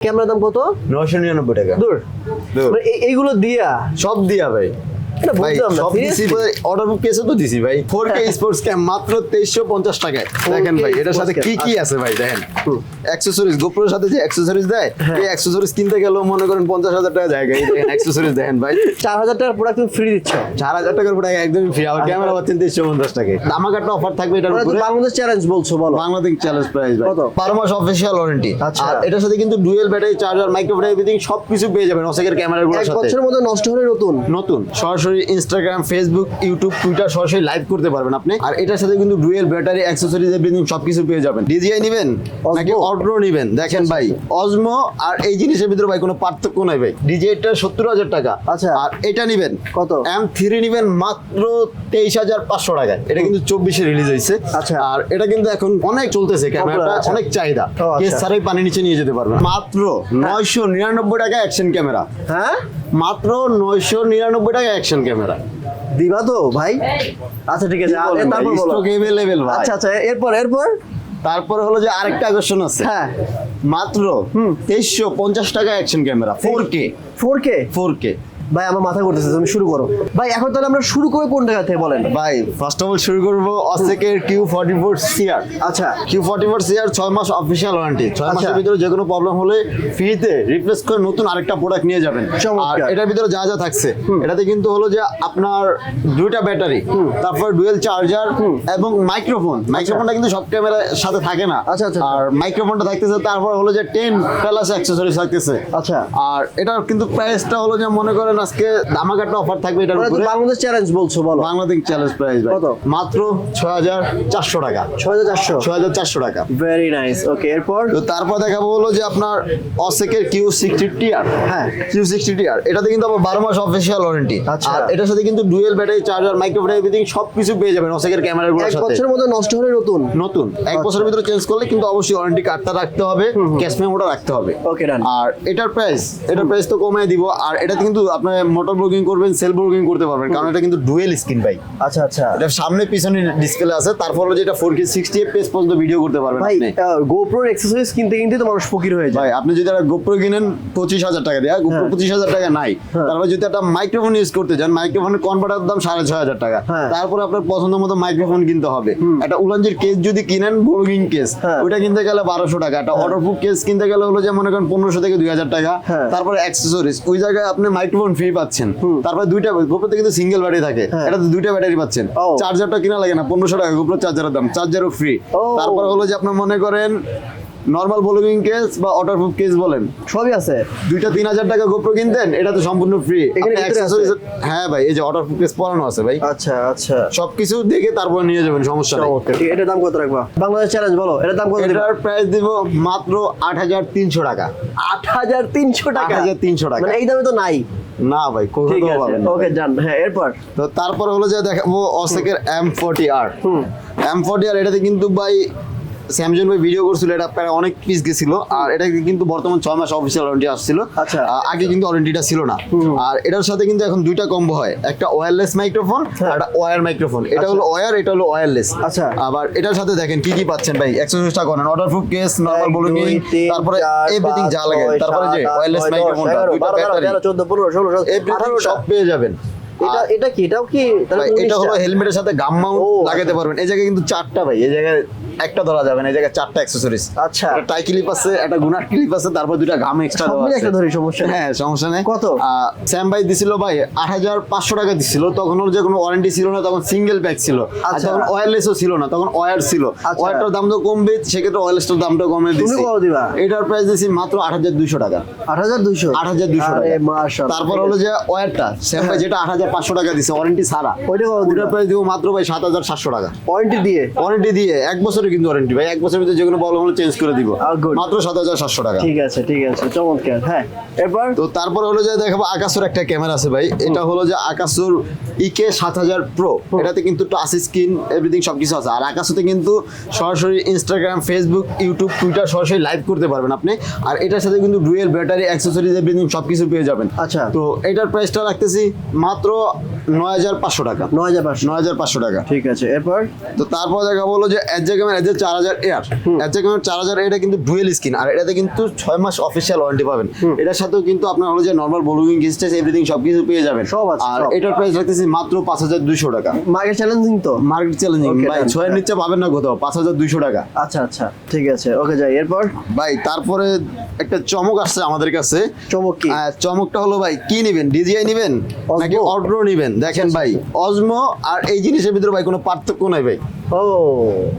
ক্যামেরার দাম কত? নয়শো নিরানব্বই টাকা। দূর। মানে এই- এইগুলো দিয়া সব দিয়া ভাই। অর্ডার বুক কেসে তো দিছি ভাই। ফোর কে স্পোর্টস ক্যাম মাত্র তেইশশো পঞ্চাশ টাকায়। দেখেন ভাই এটার সাথে কি কি আছে ভাই দেখেন। অ্যাক্সেসরিজ গোপ্রোর সাথে যে অ্যাক্সেসরিজ দেয় এই অ্যাক্সেসরিজ কিনতে গেলেও মনে করেন পঞ্চাশ হাজার টাকা জায়গা এই দেখেন অ্যাক্সেসরিজ দেখেন ভাই। চার হাজার টাকার প্রোডাক্ট তুমি ফ্রি দিচ্ছ। চার হাজার টাকার উপরে একদমই ফ্রি আবার ক্যামেরা পাচ্ছেন তেইশশো পঞ্চাশ টাকায়। আমাকে একটা অফার থাকবে এটার উপরে। বাংলাদেশ চ্যালেঞ্জ বলছো বলো। বাংলাদেশ চ্যালেঞ্জ প্রাইস ভাই। বারো মাস অফিসিয়াল ওয়ারেন্টি আচ্ছা। আর এটার সাথে কিন্তু dual battery charger microphone everything সবকিছু পেয়ে যাবেন অসেকের ক্যামেরাগুলোর এক বছরের মধ্যে নষ্ট হলে নতুন। নতুন সরাসরি ইনস্টাগ্রাম ফেসবুক ইউটিউব টুইটার সরাসরি লাইভ করতে পারবেন আপনি। আর এটার সাথে কিন্তু ডুয়েল ব্যাটারি অ্যাক্সেসরিজ এভরিথিং সবকিছু পেয়ে যাবেন। ডিজিআই নেবেন? নাকি অল্ট্রো নেবেন? দেখেন ভাই অজমো আর এই জিনিসের ভিতরে ভাই কোনো পার্থক্য নাই ভাই। ডিজিআইটা সত্তর হাজার টাকা। আচ্ছা। আর এটা নেবেন? কত? এম থ্রি নেবেন মাত্র তেইশ হাজার পাঁচশো টাকায়। এটা কিন্তু চব্বিশে রিলিজ হয়েছে। আচ্ছা। আর এটা কিন্তু এখন অনেক চলতেছে ক্যামেরাটা। অনেক চাহিদা। কেস ছাড়াই পানি নিচে নিয়ে যেতে পারবেন। মাত্র নয়শো নিরানব্বই টাকা অ্যাকশন ক্যামেরা হ্যাঁ? মাত্র নয়শো নিরানব্বই টাকা অ্যাকশন ক্যামেরা দিবা তো ভাই? আচ্ছা ঠিক আছে আর তারপর বলো। স্টক এভেলেবেল ভাই। আচ্ছা আচ্ছা এরপর এরপর? তারপরে হলো যে আরেকটা আকর্ষণ আছে। হ্যাঁ। মাত্র তেইশশো পঞ্চাশ টাকা action camera four K four K four K ভাই আমার মাথা করতেছে তুমি শুরু করো। ভাই এখন তাহলে আমরা শুরু করে কোন জায়গা থেকে বলেন? ভাই ফার্স্ট অফ অল শুরু করব অসেকের কিউ ফর্টি ফোর সিআর আচ্ছা। কিউ ফর্টি ফোর সিআর ছয় মাস অফিসিয়াল ওয়ারেন্টি ছয় আচ্ছা। মাসের ভিতরে যে কোনো প্রবলেম হলে ফ্রিতে রিপ্লেস করে নতুন আরেকটা প্রোডাক্ট নিয়ে যাবেন। আর এটার ভিতরে যা যা থাকছে এটাতে কিন্তু হলো যে আপনার দুইটা ব্যাটারি তারপর ডুয়েল চার্জার এবং মাইক্রোফোন মাইক্রোফোনটা কিন্তু সব ক্যামেরার সাথে থাকে না। আচ্ছা, আচ্ছা, আর মাইক্রোফোনটা থাকতেছে তারপর হলো যে টেন প্লাস অ্যাক্সেসরিজ থাকতেছে। আচ্ছা। আর এটার কিন্তু প্রাইসটা হলো যে মনে করেন আজকে ধামাকা একটা অফার থাকবে এটার মানে উপরে। বাংলাদেশ চ্যালেঞ্জ বলছো বলো। বাংলাদেশ চ্যালেঞ্জ প্রাইস কত? মাত্র ছয় হাজার চারশো টাকা। ছয় হাজার চারশো? ছয় হাজার চারশো টাকা। ভেরি নাইস ওকে এরপর? তো তারপর দেখাবো হলো যে আপনার অসেকের কিউ সিক্সটি টিআর হ্যাঁ। কিউ সিক্সটি টিআর এটাতে কিন্তু আবার বারো মাস অফিসিয়াল ওয়ারেন্টি আচ্ছা। আর এটার সাথে কিন্তু dual battery charger microphone everything সবকিছু পেয়ে যাবেন অসেকের ক্যামেরাগুলোর এক সাথে। বছরের মধ্যে নষ্ট হলে নতুন? নতুন। এক আচ্ছা। বছরের ভিতরে চেঞ্জ করলে কিন্তু অবশ্যই ওয়ারেন্টি কার্ডটা রাখতে হবে ক্যাশ মেমোটা রাখতে হবে। ওকে ডান আর এটার প্রাইস এটার প্রাইস তো কমিয়ে দিব। আর এটাতে কিন্তু আপনি মোটর ব্লগিং করবেন সেলফ ব্লগিং করতে পারবেন কারণ এটা কিন্তু ডুয়েল স্ক্রিন ভাই। আচ্ছা আচ্ছা। এটা সামনে পিছনে ডিসপ্লে আছে তারপর যেটা ফোর কে সিক্সটি এফপিএস পর্যন্ত ভিডিও করতে পারবেন ভাই গোপ্রোর এক্সেসরিজ কিনতে কিনতে তো মানুষ ফকির হয়ে যায়। ভাই আপনি যদি একটা গোপ্রো কিনেন পঁচিশ হাজার টাকা দিয়ে গোপ্রো হ্যাঁ। পঁচিশ হাজার টাকা নাই। হ্যাঁ। তারপর যদি একটা মাইক্রোফোন ইউজ করতে চান মাইক্রোফোনের কনভার্টার দাম সাড়ে ছয় হাজার টাকা। হ্যাঁ। তারপরে আপনার পছন্দ মতো মাইক্রোফোন কিনতে হবে। একটা উলানজির কেস যদি কিনেন ব্লগিং কেস হ্যাঁ। ওইটা কিনতে গেলে বারোশো টাকা। একটা অর্ডারপ্রুফ কেস কিনতে গেলে হলো যে মনে করেন পনেরোশো থেকে দুই হাজার টাকা। হ্যাঁ। তারপরে অ্যাক্সেসরিজ ওই জায়গায় আপনি মাইক্রোফোন ফ্রি পাচ্ছেন। তারপরে দুইটা গোপ্রোতে কিন্তু সিঙ্গেল ব্যাটারি থাকে। হ্যাঁ। এটাতে দুইটা ব্যাটারি পাচ্ছেন। চার্জারটা কিনা লাগে না পনেরোশো টাকা গোপ্রো চার্জারের দাম। চার্জারও ফ্রি। তারপর হলো যে আপনার মনে করেন নর্মাল কেস বা ওয়াটারপ্রুফ কেস বলেন। সবই আছে। দুইটা তিন হাজার টাকা গোপ্রো কিনতেন এটা তো সম্পূর্ণ ফ্রি এখানে হ্যাঁ ভাই এই যে ওয়াটারপ্রুফ কেস পরানো আছে ভাই। আচ্ছা আচ্ছা। সবকিছু দেখে তারপর নিয়ে যাবেন সমস্যা নেই। চমৎকার ঠিক এটার দাম কত রাখবা? বাংলাদেশ চ্যালেঞ্জ বলো এটার দাম কত এটার প্রাইস দিব মাত্র আট হাজার তিনশো টাকা। আট হাজার তিনশো টাকা? 8,300 টাকা। মানে এই দামে তো নাই। না ভাই ঠিক আছে। ওকে জান হ্যাঁ এরপর তো তারপর হলো যে দেখাবো অসেকের এম ফোর্টি আর হুম। এম ফোর্টি আর এটাতে কিন্তু ভাই স্যামসং ভাই ভিডিও করছিল এটা প্রায় অনেক পিস গেছিল আর এটা কিন্তু বর্তমান ছয় মাস অফিসিয়াল ওয়ারেন্টি আসছিল। আচ্ছা। আগে কিন্তু ওয়ারেন্টিটা ছিল না। আর এটার সাথে কিন্তু এখন দুইটা কম্বো হয় একটা ওয়্যারলেস মাইক্রোফোন। আর একটা ওয়্যার মাইক্রোফোন এটা হলো ওয়্যার এটা হলো ওয়্যারলেস আচ্ছা। আবার এটার সাথে দেখেন কি কি পাচ্ছেন ভাই? এক্সারসাইজটা করেন অর্ডারপ্রুফ কেস নরমাল বলুন তারপরে এভরিথিং যা লাগে। তারপরে যে ওয়্যারলেস মাইক্রোফোনটা দুইটা ব্যাটারি তেরো, চোদ্দ, পনেরো, ষোলো, সতেরো, এভরিথিং আঠারোটা। সব পেয়ে যাবেন। এটা এটা কি? এটাও কি? এটা হলো হেলমেটের সাথে গাম মাউন্ট লাগাতে আচ্ছা। পারবেন। এই জায়গায় কিন্তু চারটা ভাই এই জায়গায় একটা ধরা যাবে না এই জায়গায় চারটা অ্যাক্সেসরিজ আচ্ছা। একটা টাই ক্লিপ আছে একটা গুনার ক্লিপ আছে তারপর দুইটা গাম এক্সট্রা দেওয়া আছে একটা ধরি, সমস্যা। হ্যাঁ সমস্যা নেই কত? স্যাম ভাই দিছিল ভাই আট হাজার পাঁচশো টাকা দিছিল তখন ওর যে কোনো ওয়ারেন্টি ছিল না তখন সিঙ্গেল প্যাক ছিল আর আচ্ছা। তখন ওয়্যারলেসও ছিল না তখন ওয়্যার ছিল আচ্ছা। ওয়্যারটার দাম তো কমবে সেক্ষেত্রে ওয়্যারলেসটার দামটা কমে দিছি তুমি কত দিবা? এটার প্রাইস দিছি মাত্র আট হাজার দুইশো টাকা আট হাজার দুইশো আট হাজার দুইশো আরে টাকা মাশাআল্লাহ, তারপর হলো যে ওয়্যারটা স্যাম ভাই যেটা আট হাজার পাঁচশো টাকা দিছে ওয়ারেন্টি ছাড়া ওইটা কত দিবা? প্রাইস দিব মাত্র ভাই সাত হাজার সাতশো টাকা ওয়ারেন্টি দিয়ে ওয়ারেন্টি দিয়ে এক বছরের কিন্তু ওয়ারেন্টি ভাই এক বছরের ভিতরে যে কোনো প্রবলেম হলে চেঞ্জ করে দিব। মাত্র সাত হাজার সাতশো টাকা। ঠিক আছে ঠিক আছে চমৎকার হ্যাঁ। এরপর? তো তারপর হলো যে দেখাবো আকাশের একটা ক্যামেরা আছে ভাই। এটা হলো যে আকাশুর ইকে সাত হাজার প্রো এটাতে কিন্তু টাচ স্ক্রিন এভরিথিং সবকিছু আছে। আর আকাশতে কিন্তু সরাসরি ইনস্টাগ্রাম ফেসবুক ইউটিউব টুইটার সরাসরি লাইভ করতে পারবেন আপনি। আর এটার সাথে কিন্তু ডুয়েল ব্যাটারি অ্যাক্সেসরিজ এভরিথিং সবকিছু পেয়ে যাবেন। আচ্ছা। তো এটার প্রাইসটা রাখতেছি মাত্র নয় হাজার পাঁচশো টাকা। নয় হাজার পাঁচশো। নয় হাজার পাঁচশো টাকা। ঠিক আছে এরপর? তো তারপর দেখা বলো যে চার হাজার এয়ার। চার হাজার এটা কিন্তু ডুয়েল স্ক্রিন। আর এটাতে কিন্তু ছয় মাস অফিসিয়াল ওয়ারেন্টি পাবেন। এটার সাথেও কিন্তু আপনার হলো যে নর্মাল ব্লুইং এভরিথিং সবকিছু পেয়ে যাবেন। সব আছে, আর এটার প্রাইস রাখতেছি মাত্র পাঁচ হাজার দুইশো টাকা। মার্কেট চ্যালেঞ্জিং তো? মার্কেট চ্যালেঞ্জিং Okay, ভাই ছয়ের নিচে পাবেন না কোথাও পাঁচ হাজার দুইশো টাকা। আচ্ছা আচ্ছা ঠিক আছে ওকে যাই এরপর? ভাই তারপরে একটা চমক আসছে আমাদের কাছে। চমক কি? চমকটা হলো ভাই কি নিবেন? ডিজিআই নিবেন? নাকি অড্রো নিবেন? দেখেন ভাই অজমো আর এই জিনিসের ভিতরে ভাই কোনো পার্থক্য নাই ভাই। ও।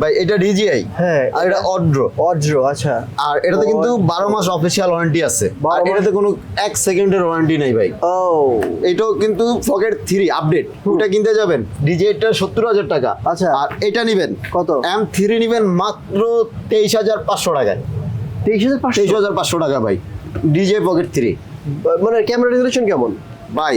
ভাই এটা ডিজিআই হ্যাঁ, আর এটা অড্রো। অজ্র আচ্ছা। আর এটাতে কিন্তু বারো মাস অফিসিয়াল ওয়ারেন্টি আছে। আর এটাতে কোনো এক সেকেন্ডের ওয়ারেন্টি নাই ভাই। ও। এটাও কিন্তু পকেট থ্রি আপডেট ওটা কিনতে যাবেন। ডিজিআইটা সত্তর হাজার টাকা। আচ্ছা। আর এটা নিবেন। কত? এম থ্রি নিবেন মাত্র তেইশ হাজার পাঁচশো টাকায়। তেইশ হাজার পাঁচশো? তেইশ হাজার পাঁচশো টাকা ভাই। ডিজিআই পকেট থ্রি মানে ক্যামেরা রেজলিউশন কেমন? ভাই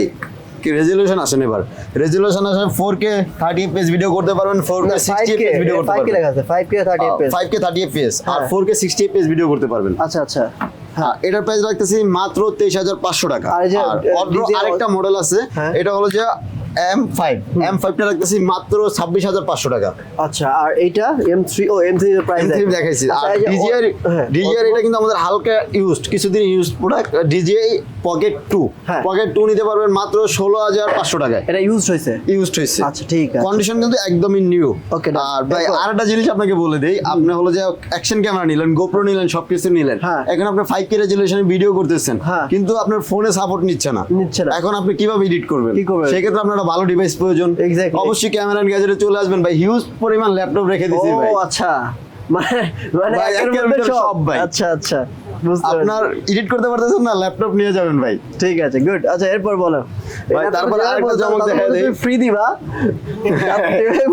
কি রেজলিউশন আসেন এবার? রেজলিউশন আসেন four K thirty FPS video করতে পারবেন four K sixty FPS video করতে পারবেন। লেখা আছে five K thirty FPS five K thirty FPS আর। Four K sixty FPS video করতে পারবেন। আচ্ছা আচ্ছা। হ্যাঁ এটার প্রাইস রাখতেছি মাত্র তেইশ হাজার পাঁচশো টাকা। আর আরেকটা মডেল আছে হ্যাঁ। এটা হলো যে এম ফাইভ এম ফাইভটা রাখতেছি মাত্র ছাব্বিশ হাজার পাঁচশো টাকা আচ্ছা আর এইটা এম থ্রি ও এম থ্রি প্রাইস থ্রি দেখাইছি আচ্ছা, আর ডিজিআর হ্যাঁ, ডিজিআর এটা কিন্তু আমাদের হালকা ইউজড কিছুদিন use product DJI pocket two হ্যাঁ। পকেট টু নিতে পারবেন মাত্র ষোলো হাজার পাঁচশো টাকায় এটা ইউজ হয়েছে ইউজড হয়েছে আচ্ছা, ঠিক আছে। কন্ডিশন কিন্তু একদমই নিউ done. আর ভাই এরপর? আরেকটা জিনিস আপনাকে বলে দেই আপনি হলো যে অ্যাকশন ক্যামেরা নিলেন গোপ্রো নিলেন সবকিছু নিলেন হ্যাঁ। এখন আপনি ফাইভ কে রেজুলেশনে ভিডিও করতেছেন হ্যাঁ। কিন্তু আপনার ফোনে সাপোর্ট নিচ্ছে না নিচ্ছে না। এখন আপনি কীভাবে এডিট করবেন কি করবেন? সেক্ষেত্রে আপনার একটা ভালো ডিভাইস প্রয়োজন. অবশ্যই ক্যামেরা এন্ড গ্যাজেটে চলে আসবেন ভাই। হিউজ পরিমাণ ল্যাপটপ রেখে দিয়েছি ভাই। ও আচ্ছা। মানে মানে সব ভাই। আচ্ছা আচ্ছা। আপনার এডিট করতে পারতেছেন না ল্যাপটপ নিয়ে যাবেন ভাই। ঠিক আছে গুড আচ্ছা এরপর বলো। ভাই, তারপর আরেকটা চমক দেই। ফ্রি দিবা।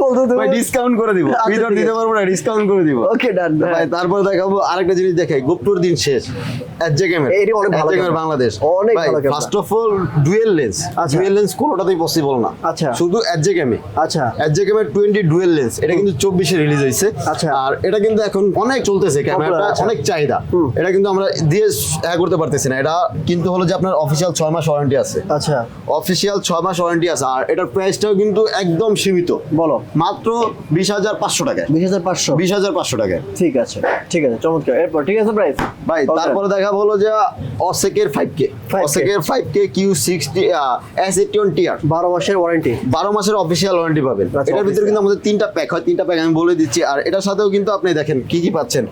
বলতো তুমি ভাই ডিসকাউন্ট করে দিব। আচ্ছা, ভিতর ঠিক দিতে পারব না ডিসকাউন্ট করে দিব। ওকে ডান ভাই তারপর দেখাবো আরেকটা জিনিস দেখাই। গুপ্তর দিন শেষ। এজে গেমের এটি অনেক ভালো camera। বাংলাদেশ অনেক ভালো camera। First of all dual lens আচ্ছা। ডুয়েল লেন্স কোনোটাতেই পসিবল না। আচ্ছা। শুধু এজে আচ্ছা। এজে ডুয়েল লেন্স এটা কিন্তু চব্বিশে রিলিজ হয়েছে। আচ্ছা। আর এটা কিন্তু এখন অনেক চলতেছে। ক্যামেরাটা আচ্ছা। অনেক চাহিদা। এটা কিন্তু আমরা দিয়ে হ্যাঁ করতে পারতেছি না। এটা কিন্তু হলো যে আপনার অফিসিয়াল ছয় মাস ওয়ারেন্টি আছে। আচ্ছা। অফিসিয়াল ছয় মাস ওয়ারেন্টি আছে। আর এটার প্রাইসটাও কিন্তু একদম সীমিত। বলো। মাত্র বিশ হাজার পাঁচশো টাকায়। বিশ হাজার পাঁচশো? বিশ হাজার পাঁচশো টাকায়। ঠিক আছে। ঠিক আছে চমৎকার। এরপর ঠিক আছে প্রাইস ভাই তারপরে দেখা হলো যে অসেকের five K 5K অসেকের five K Q sixty S eighty one টিয়ার বারো মাসের ওয়ারেন্টি বারো মাসের অফিসিয়াল ওয়ারেন্টি পাবেন। আচ্ছা, এটার ভিতরে কিন্তু আমাদের তিনটা প্যাক হয়। তিনটা প্যাক আমি বলে দিচ্ছি। আর এটার সাথেও কিন্তু আপনি দেখেন কি কি পাচ্ছেন?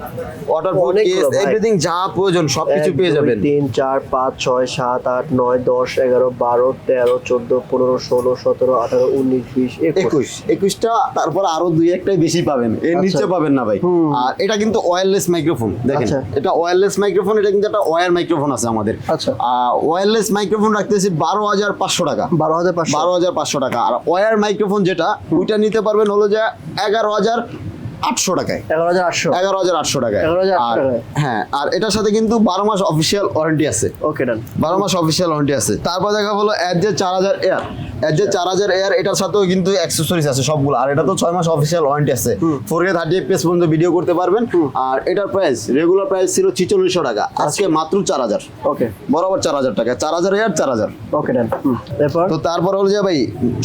ওয়াটার প্রুফ কেস এভরিথিং যা প্রয়োজন সবকিছু পেয়ে যাবেন। তিন চার পাঁচ ছয় সাত আট নয় দশ এগারো বারো তেরো চোদ্দ পনেরো ষোলো সতেরো আঠারো উনিশ বিশ একুশ। একুশ। একুশটা তারপর আরও দুই একটাই বেশি পাবেন। এর আচ্ছা। নিচে পাবেন না ভাই। আর এটা কিন্তু ওয়্যারলেস মাইক্রোফোন দেখেন। আচ্ছা। এটা ওয়্যারলেস মাইক্রোফোন এটা কিন্তু একটা ওয়্যার মাইক্রোফোন আছে আমাদের। আচ্ছা। ওয়্যারলেস মাইক্রোফোন রাখতেছি বারো হাজার পাঁচশো টাকা। বারো হাজার বারো হাজার পাঁচশো টাকা। আর ওয়্যার মাইক্রোফোন যেটা ওইটা নিতে পারবেন হলো যে এগারো হাজার আটশো টাকায়। এগারো হাজার আটশো। এগারো হাজার আটশো টাকায়। 11,800 আর টাকায়। হ্যাঁ আর এটার সাথে কিন্তু বারো মাস অফিসিয়াল ওয়ারেন্টি আছে। ওকে ডান বারো মাস অফিসিয়াল ওয়ারেন্টি আছে। তারপর দেখা হলো এর যে চার হাজার এয়ার এর যে চার হাজার এয়ার এটার সাথেও কিন্তু অ্যাক্সেসরিজ আছে সবগুলো। আর এটা তো ছয় মাস অফিসিয়াল ওয়ারেন্টি আছে। ফোর কে থার্টি এফপিএস পর্যন্ত ভিডিও করতে পারবেন। আর এটার প্রাইস রেগুলার প্রাইস ছিল ছিচল্লিশশো টাকা। আজকে মাত্র চার হাজার। ওকে বরাবর চার হাজার টাকা। চার হাজার এয়ার চার হাজার। ওকে ডান এরপর? তো তারপর হলো যে ভাই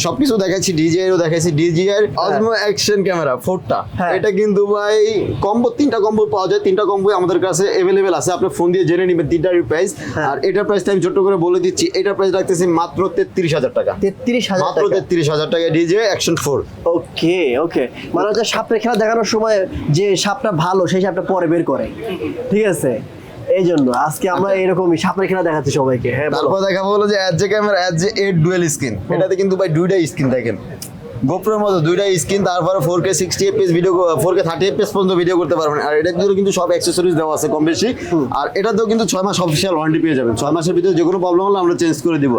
সবকিছু দেখাচ্ছি ডিজিআই ও দেখাচ্ছি ডিজিআই অজমো অ্যাকশন ক্যামেরা ফোরটা। এটা কিন্তু ভাই কম্বো তিনটা কম্বো পাওয়া যায়। তিনটা কম্বো আমাদের কাছে অ্যাভেলেবেল আছে। আপনি ফোন দিয়ে জেনে নেবেন তিনটার প্রাইস হ্যাঁ। আর এটার প্রাইসটা আমি ছোট্ট করে বলে দিচ্ছি। এটার প্রাইস রাখতেছি মাত্র তেত্রিশ হাজার টাকা। তেত্রিশ হাজার মাত্র তেত্রিশ হাজার টাকা DJ action four okay okay. মানে হচ্ছে সাপের খেলা দেখানোর সময় যে সাপটা ভালো সেই সাপটা পরে বের করে। ঠিক আছে? এই জন্য আজকে আমরা এরকমই সাপের খেলা দেখাচ্ছি সবাইকে। হ্যাঁ। তারপর দেখা হলো যে অ্যাজ যে ক্যামেরা অ্যাজ যে এইট ডুয়েল স্ক্রিন এটাতে কিন্তু ভাই দুইটাই স্ক্রিন দেখেন। গোপ্রোর মতো দুইটাই স্ক্রিন তারপরে four K sixty FPS video four K thirty FPS পর্যন্ত ভিডিও করতে পারবেন। আর এটার ভিতরে কিন্তু সব অ্যাক্সেসরিজ দেওয়া আছে কম বেশি। আর এটাতেও কিন্তু ছয় মাস অফিসিয়াল ওয়ারেন্টি পেয়ে যাবেন। ছয় মাসের ভিতরে যে কোনো প্রবলেম হলে আমরা চেঞ্জ করে দিব।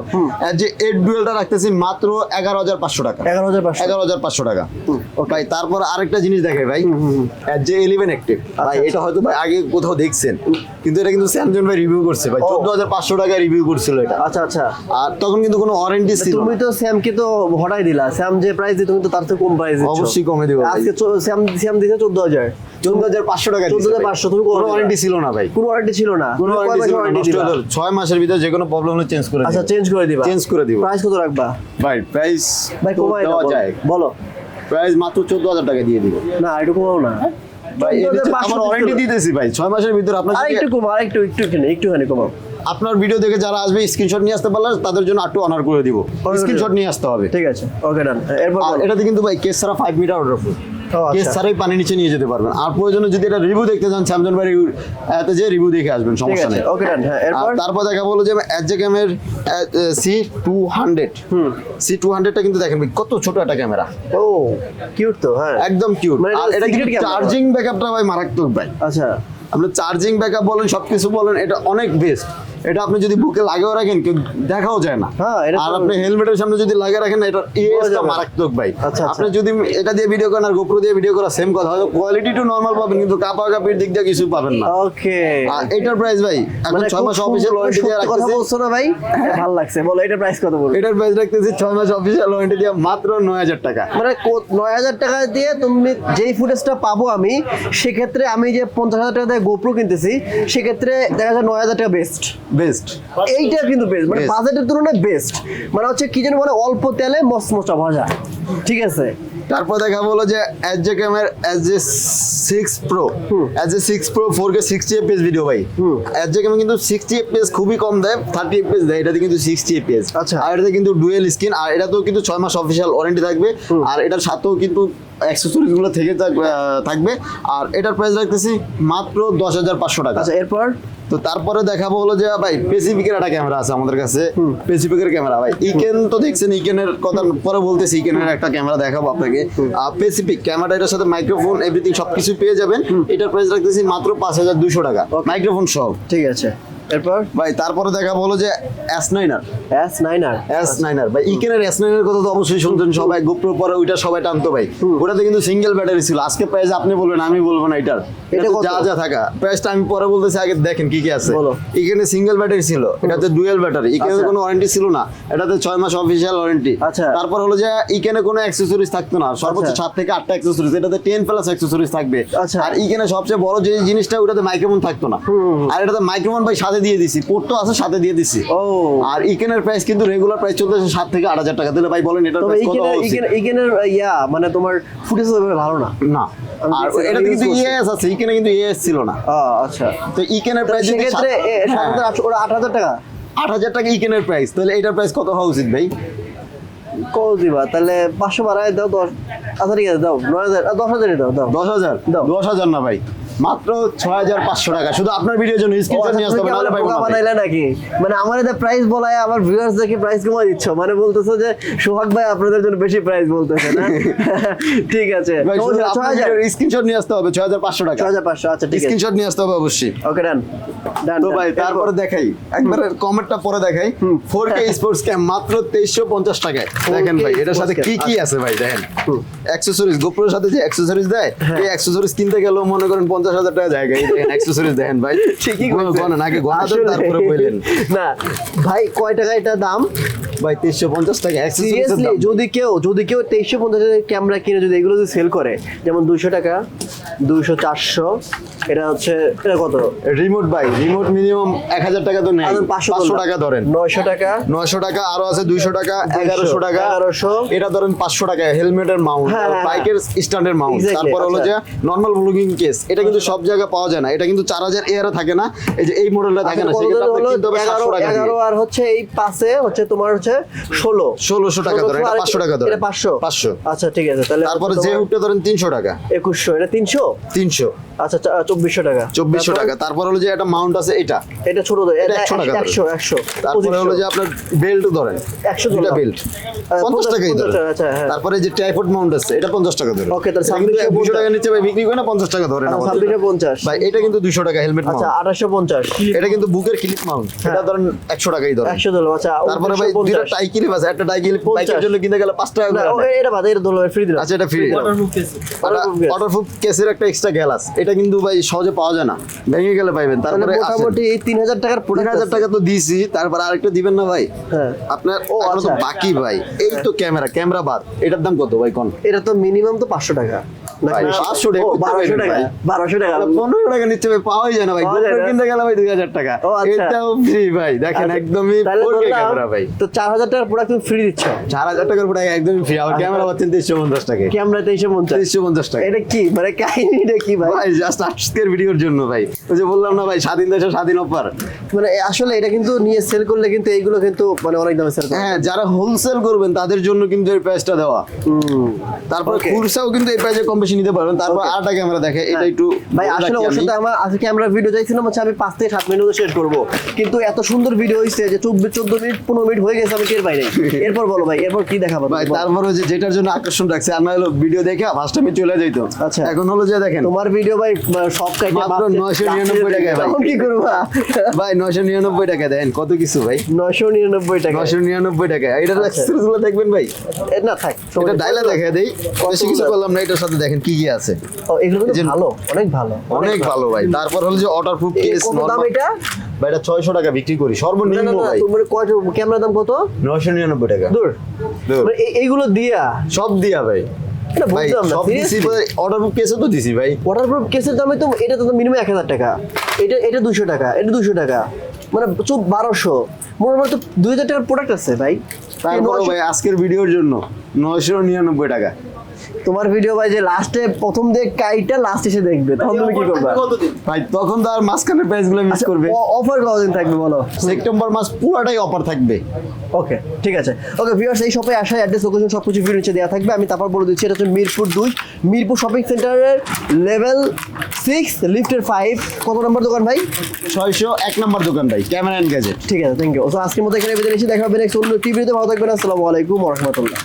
আর যে এইট ডুয়েলটা রাখতেছি মাত্র এগারো হাজার পাঁচশো টাকা। এগারো হাজার এগারো হাজার পাঁচশো টাকা। ভাই তারপর আরেকটা জিনিস দেখে ভাই। যে ইলেভেন অ্যাক্টিভ ভাই আচ্ছা। এটা হয়তো ভাই আগে কোথাও দেখছেন। কিন্তু এটা কিন্তু স্যামসং ভাই রিভিউ করছে ভাই। চোদ্দ হাজার পাঁচশো টাকায় রিভিউ করছিল এটা। আচ্ছা আচ্ছা। আর তখন কিন্তু কোনো ওয়ারেন্টি ছিল তুমি। তো স্যামকে তো হটাই দিলা। স্যাম যে প্রাইস তুমি তো তার থেকে কম প্রাইস দিচ্ছ। অবশ্যই কমে দিব আজকে স্যাম স্যাম দিছে চোদ্দ হাজার। চোদ্দ হাজার পাঁচশো টাকা 14,500 তুমি কোনো ওয়ারেন্টি ছিল না ভাই। কোনো ওয়ারেন্টি ছিল না। কোনো ওয়ারেন্টি ছিল না warranty নষ্ট দিলা? হলে ছয় মাসের ভিতরে যে কোনো প্রবলেম হলে চেঞ্জ করে আচ্ছা চেঞ্জ করে দিবা। চেঞ্জ করে দিব। প্রাইস কত রাখবা? ভাই প্রাইস ভাই কমাই দাও, যায়। বলো। প্রাইস মাত্র চোদ্দ হাজার টাকা দিয়ে দিব। না একটু কমাও না। ভাই এটা আমার ওয়ারেন্টি দিতেছি ভাই। ছয় মাসের ভিতরে আপনার আর যদি- একটু কম আর একটু একটুখানি একটুখানি কমাও। আপনার ভিডিও দেখে যারা আসবে স্ক্রিনশট নিয়ে আসতে পারলে তাদের জন্য একটু অনার করে দিব। করে স্ক্রিনশট নিয়ে আসতে হবে। ঠিক আছে। ওকে ডান এরপর এটাতে কিন্তু ভাই কেস ছাড়া five meter order full. Case ছাড়াই পানি নিচে নিয়ে যেতে পারবেন। আর প্রয়োজনে যদি এটা রিভিউ দেখতে চান স্যামসং ভাই এতে যে রিভিউ দেখে আসবেন সমস্যা নেই। ওকে ডান হ্যাঁ এরপর? তারপর দেখা বলো যে অ্যাডজেক্যামের C two hundred C two হান্ড্রেডটা কিন্তু দেখেন কত ছোট একটা ক্যামেরা ও কিউট তো হ্যাঁ। একদম কিউট মানে আর এটা কিন্তু চার্জিং ব্যাকআপটা ভাই মারাত্মক ভাই। আচ্ছা। আপনি চার্জিং ব্যাকআপ বলেন সবকিছু বলেন এটা অনেক বেস্ট এটা আপনি যদি বুকে লাগিয়ে রাখেন কেউ দেখাও যায় না। হ্যাঁ, আর আপনি হেলমেটের সামনে যদি লাগিয়ে রাখেন এটা ইএসটা মারাত্মক ভাই। আচ্ছা, আচ্ছা। আপনি যদি এটা দিয়ে ভিডিও করেন আর গোপ্রো দিয়ে ভিডিও করা সেম কথা। হয়তো কোয়ালিটি টু নরমাল পাবেন কিন্তু কাপা কাপির দিক দিয়ে কিছু পাবেন না। ওকে আর এটার প্রাইস ভাই এখন মানে ছয় মাস অফিসিয়াল ওয়ারেন্টি দিয়ে সত্যি কথা রাখতেছি। বলছো না ভাই ভালো লাগছে। বলো এটা প্রাইস কত বলব এটার প্রাইস রাখতেছি ছয় মাস অফিসিয়াল ওয়ারেন্টি দিয়ে মাত্র নয় হাজার টাকা। মানে কো- নয় হাজার টাকা দিয়ে তুমি যেই ফুটেজটা পাবো আমি সেক্ষেত্রে আমি যে পঞ্চাশ হাজার টাকা দিয়ে গোপ্রো কিনতেছি সেক্ষেত্রে দেখা যায় নয় হাজার টাকা বেস্ট বেস্ট এইটা কিন্তু বেস্ট মানে বাজেটের তুলনায় বেস্ট মানে হচ্ছে কি যেন বলে অল্প তেলে মসমসা ভাজা। ঠিক আছে? তারপর দেখা বলো যে S J ক্যামের S J six pro S J six pro four K sixty FPS video ভাই। এস জে ক্যামের কিন্তু সিক্সটি এফপিএস খুবই কম দেয় থার্টি এফপিএস দেয় এটাতে কিন্তু সিক্সটি এফপিএস আচ্ছা। আর এটাতে কিন্তু ডুয়েল স্ক্রিন আর এটাতেও কিন্তু ছয় মাস অফিসিয়াল ওয়ারেন্টি থাকবে। আর এটার সাথেও কিন্তু অ্যাক্সেসরিজগুলো থেকে থাকবে। আর এটার প্রাইস রাখতেছি মাত্র দশ হাজার পাঁচশো টাকা। আচ্ছা এরপর? তো তারপরে দেখাবো হলো যে ভাই পেসিফিকের একটা ক্যামেরা আছে আমাদের কাছে। পেসিফিকের ক্যামেরা ভাই। ইকেন তো দেখছেন ইকেনের কথা পরে বলতেছি ইকেনের একটা ক্যামেরা দেখাবো আপনাকে। পেসিফিক ক্যামেরা এটার সাথে মাইক্রোফোন এভরিথিং সবকিছু পেয়ে যাবেন। এটার প্রাইস রাখতেছি মাত্র পাঁচ হাজার দুশো টাকা। মাইক্রোফোন সহ। ঠিক আছে। এরপর? ভাই তারপরে হলো যে এস নাইনার এস নাইন আর এস নাইনার ভাই ইকেনের এস নাইনের কথা তো অবশ্যই শুনছেন সবাই গোপ্রো পরে ওইটা সবাই টানতো ভাই। ওটাতে কিন্তু সিঙ্গেল ব্যাটারি ছিল। আজকে প্রাইস আপনি বলবেন আমি বলব না এটার। এটা যা যা থাকা। প্রাইসটা আমি পরে বলতেছি আগে দেখেন কি কি আছে। বলো। এখানে সিঙ্গেল ব্যাটারি ছিল। এটাতে ডুয়েল ব্যাটারি আচ্ছা। কোনো ওয়ারেন্টি ছিল না। এটাতে ছয় মাস অফিসিয়াল ওয়ারেন্টি আচ্ছা। তারপর হলো যে এখানে কোনো অ্যাক্সেসরিজ থাকতো না। সর্বোচ্চ আচ্ছা। সাত থেকে আটটা অ্যাক্সেসরিজ এটাতে টেন প্লাস অ্যাক্সেসরিজ থাকবে। আচ্ছা। আর এখানে সবচেয়ে বড় যে জিনিসটা ওটাতে মাইক্রোফোন থাকতো না। আর এটাতে মাইক্রোফোন ভাই সাথে দিয়ে দিছি তো আছে সাথে দিয়ে দিছি। ও। আর ইকেনের প্রাইস কিন্তু রেগুলার প্রাইস চলতেছে সাত থেকে আট হাজার টাকা। দিলে ভাই বলেন? এইখানে এইখানের ইয়া মানে তোমার ফুটেজ ভালো না। না। আর আমি কিন্তু ইএস আছে ইকেনে কিন্তু ইএস ছিল না। আচ্ছা। তো ইকেনের প্রাইস সেক্ষেত্রে হ্যাঁ। হাজার আট হাজার টাকা? আট হাজার টাকা ইকেনের প্রাইস তাহলে এটার প্রাইস কত হওয়া উচিত ভাই? কত দিবা? তাহলে পাঁচশো বাড়ায় দাও দশ আচ্ছা ঠিক আছে দাও নয় হাজার দশ হাজারই দাও দাও। দশ হাজার? দাও। দশ হাজার না ভাই। মাত্র ছয় হাজার পাঁচশো টাকা। শুধু আপনার ভিডিওর জন্য স্ক্রিনশট আচ্ছা, নিয়ে আসতে হবে বোকা বানাইলে নাকি? মানে আমার এটা প্রাইস বলায় আমার ভিউয়ার্স দেখে প্রাইস কমাই দিচ্ছ। মানে বলতেছো যে সোহাগ ভাই আপনাদের জন্য বেশি প্রাইস বলতেছে না? ঠিক আছে। স্ক্রিনশট নিয়ে আসতে হবে ছয় হাজার পাঁচশো টাকা। ছয় হাজার পাঁচশো আচ্ছা ঠিক স্ক্রিনশট নিয়ে আসতে হবে অবশ্যই। ওকে ডান তো ভাই তারপরে দেখাই। একবার কমেন্টটা পরে দেখাই। ফোর কে স্পোর্টস ক্যাম মাত্র তেইশশো পঞ্চাশ টাকায়। দেখেন ভাই এটার সাথে কি কি আছে ভাই দেখেন। অ্যাক্সেসরিজ গোপ্রোর সাথে যে অ্যাক্সেসরিজ দেয় হ্যাঁ। এই অ্যাক্সেসরিজ কিনতে গেলেও মনে করেন পঞ্চাশ হাজার টাকা জায়গা অ্যাক্সেসরিজ দেখেন ভাই। ঠিকই গণ- কইছে। আগে গণাতেন তারপরে বললেন না ভাই কয় টাকা এটা দাম? ভাই তেইশশো পঞ্চাশ টাকা সিরিয়াসলি যদি কেউ যদি কেউ তেইশশো পঞ্চাশ ক্যামেরা কিনে যদি এগুলো যদি সেল করে যেমন দুইশো টাকা দুইশো চারশো এটা হচ্ছে এটা কত? রিমোট ভাই রিমোট মিনিমাম এক হাজার টাকা তো নেই। পাঁচশো পাঁচশো টাকা ধরেন। নয়শো টাকা। নয়শো টাকা আরও আছে দুইশো টাকা এগারোশো টাকা। এগারোশো। এটা ধরেন পাঁচশো টাকা হেলমেটের মাউন্ট হ্যাঁ, হ্যাঁ, বাইকের স্ট্যান্ডের মাউন্ট তারপর হলো যে আচ্ছা। নর্মাল ব্লগিং কেস এটা কিন্তু সব জায়গায় পাওয়া যায় না। এটা কিন্তু চার হাজার এয়ারে থাকে না। এই যে এই মডেলটা থাকে না আচ্ছা, সেক্ষেত্রে হলো? টাকা এগারো আর হচ্ছে এই পাশে হচ্ছে তোমার হচ্ছে ষোলো। ষোলোশো টাকা ধরেন এটা পাঁচশো টাকা ধরেন। পাঁচশো? পাঁচশো। আচ্ছা ঠিক আছে তাহলে তারপরে যে হুকটা ধরেন তিনশো টাকা। একুশশো এটা তিনশো? তিনশো। আচ্ছা চব্বিশশো টাকা। চব্বিশশো টাকা। তারপর হলো যে একটা মাউন্ট আছে এটা। এটা ছোট এটা 100 টাকা একশো একশো তারপরে হলো যে আপনার বেল্ট ধরেন। একশো দুটা বেল্ট পঞ্চাশ টাকাই ধরেন। আচ্ছা হ্যাঁ। তারপরে যে মাউন্ট আছে এটা পঞ্চাশ টাকা ধরে Okay, তাহলে ছাব্বিশশো দুশো টাকা। নিচে ভাই বিক্রি করে না পঞ্চাশ টাকা ধরেন আচ্ছা, আপাতত। ছাব্বিশশো পঞ্চাশ। ভাই এটা কিন্তু দুশো টাকা হেলমেট আচ্ছা আঠাশশো পঞ্চাশ। এটা কিন্তু বুকের ক্লিপ মাউন্ট এটা ধরেন একশো টাকাই ধরেন। একশো আচ্ছা তারপরে ভাই 1950 টাই ক্লিপ একটা টাই বাইকের জন্য কিনতে গেলে পাঁচ টাকা করে এটা বাদ এটা ধরলাম ফ্রি দিলাম। আচ্ছা এটা ফ্রি ওয়াটারপ্রুফ কেসের একটা এক্সট্রা গ্যালাস এটা কিন্তু ভাই সহজে পাওয়া যায় না। ভেঙে গেলে পাইবেন তারপরে মোটামুটি এই তিন হাজার টাকার তিন প্রোডাক্ট হাজার টাকা তো দিয়েছি তারপর আরেকটা দিবেন না ভাই? হ্যাঁ। আপনার ও, তো আচ্ছা। বাকি ভাই। এই তো ক্যামেরা ক্যামেরা বাদ। এটার দাম কত ভাই কোন? এটা তো মিনিমাম তো পাঁচশো টাকা। ভাই, 500 টাকা বারোশো টাকা বারোশো টাকা। পনেরো টাকা নিচ্ছে ভাই পাওয়াই যায় না ভাই। গোপ্রো কিনতে গেলে ভাই দুই হাজার টাকা। এটাও ফ্রি ভাই দেখেন একদমই তাহলে 4K ধরলাম, ক্যামেরা ভাই। তো চার চার হাজার টাকার প্রোডাক্ট তুমি ফ্রি দিচ্ছ? চার হাজার টাকার প্রোডাক্ট একদমই ফ্রি আমার ক্যামেরা পাচ্ছেন তিনশো পঞ্চাশ টাকা। ক্যামেরা তেইশে পঞ্চাশ। তিনশো পঞ্চাশ টাকা। এটা কি? মানে কাহিনীটা কি ভাই? ভাই জাস্ট আজকের ভিডিওর জন্য ভাই। ওই যে বললাম না ভাই স্বাধীন দেশে স্বাধীন অফার মানে আসলে এটা কিন্তু নিয়ে সেল করলে কিন্তু এইগুলো কিন্তু মানে অনেক দামে সেল হ্যাঁ যারা হোলসেল করবেন তাদের জন্য কিন্তু এই প্রাইসটা দেওয়া। তারপর. খুরসাও কিন্তু এই প্রাইসে কম বেশি নিতে পারবেন তারপর. আরেকটা ক্যামেরা দেখে এটা একটু ভাই আসলে ওর সাথে আমার আজকে আমরা ভিডিও চাইছিলাম হচ্ছে আমি পাঁচ থেকে সাত মিনিট শেষ করব। কিন্তু এত সুন্দর ভিডিও হয়েছে যে চব্বিশ চোদ্দ মিনিট পনেরো মিনিট হয়ে গেছে আমি টের পাই নাই। এরপর বলো ভাই এরপর কি দেখাবো? ভাই তারপরে যে যেটার জন্য আকর্ষণ রাখছে আর না হলো ভিডিও দেখে ফার্স্ট টাইমে চলে যাইতো। আচ্ছা। এখন হলো যে দেখেন তোমার ভিডিও ভাই সব কাইটে মাত্র 999 টাকায় ভাই। কি করবা? ভাই নয়শো নিরানব্বই টাকা দেন কত কিছু ভাই। নয়শো নিরানব্বই টাকা নয়শো নিরানব্বই টাকা এটার। এক্সেসরিজ দেখবেন ভাই? না থাক এটা ডাইলা দেখা দেই। বেশি কিছু করলাম না এটার সাথে দেখেন কি কি আছে। ও, এগুলো কিন্তু ভালো অনেক ভালো অনেক ভালো। ভাই। তারপর হলো যে ওয়াটার প্রুফ কেস কত দাম এটা? ভাই এটা ছয়শো টাকা বিক্রি করি সর্বনিম্ন ভাই। তোমার কয়টা ক্যামেরার দাম কত? নয়শো নিরানব্বই টাকা। দূর। মানে এই- এইগুলো দিয়া? সব দিয়া ভাই। ভাই সব দিছি অর্ডার প্রুফ কেসও তো দিছি ভাই। ওয়াটারপ্রুফ কেসের দামে তো এটা তো মিনিমাম এক হাজার টাকা। এটা এটা দুশো টাকা এটা দুশো টাকা। মানে চুপ বারোশো। মোটামুটি তো দুই হাজার টাকার প্রোডাক্ট আছে ভাই। তারপরে ভাই আজকের ভিডিওর জন্য নয়শো নিরানব্বই টাকা। তোমার ভিডিও ভাই যে লাস্টে প্রথম দেখ কাইটা লাস্ট এসে দেখবে তখন তুমি কি করবে? ভাই তখন তো আর মাঝখানের প্রাইসগুলো মিস করবে। অফার কতদিন থাকবে বলো? সেপ্টেম্বর মাস পুরাটাই অফার থাকবে। ওকে ঠিক আছে। ওকে ভিউয়ার্স এই শপে আসার অ্যাড্রেস লোকেশন সব কিছু ভিডিও নিচে দেওয়া থাকবে। আমি তারপর বলে দিচ্ছি এটা হচ্ছে মিরপুর দুই। মিরপুর শপিং সেন্টারের লেভেল সিক্স লিফটের ফাইভ কত নম্বর দোকান ভাই? ছয়শো এক নম্বর দোকান ভাই ক্যামেরা এন্ড গ্যাজেট ঠিক আছে থ্যাংক ইউ তো আজকের মতো এখানে বেঁধে নিচ্ছি। দেখা হবে নেক্সট অন্য টিভিতে ভালো থাকবেন। আসসালামু আলাইকুম রহমতুল্লাহ।